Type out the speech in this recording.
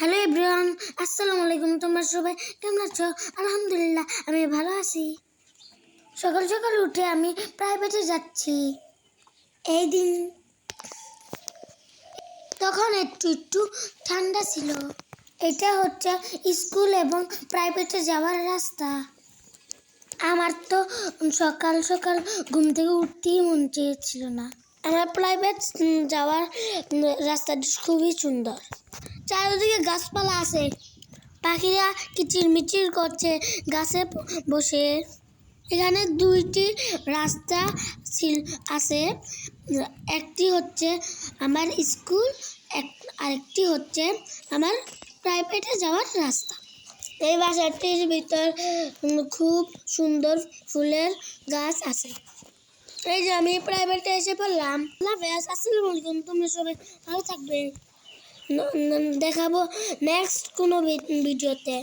Hello everyone, আসসালামু আলাইকুম। তোমরা সবাই কেমন আছো? আলহামদুলিল্লাহ, আমি ভালো আছি। সকাল সকাল উঠে আমি প্রাইভেটে যাচ্ছি। এই দিন তখন একটু একটু ঠান্ডা ছিল। এটা হচ্ছে স্কুল এবং প্রাইভেটে যাওয়ার রাস্তা। আমার তো সকাল সকাল ঘুম থেকে উঠতেই মন চেয়েছিল না। আমার প্রাইভেট যাওয়ার রাস্তাটি খুবই সুন্দর। চারিদিকে গাছপালা আছে। পাখিরা কিচির মিচির করছে গাছে বসে। এখানে দুইটি রাস্তা ছিল- আছে। একটি হচ্ছে আমার স্কুল, এক, আরেকটি হচ্ছে আমার প্রাইভেটে যাওয়ার রাস্তা। এই বাসাটির ভিতর খুব সুন্দর ফুলের গাছ আছে। এই যে আমি প্রাইভেটে এসে পড়লাম। লাভেস আসসালামু আলাইকুম, তোমরা সবাই ভালো থাকবে দেখাবো নেক্সট কোনো ভিডিওতে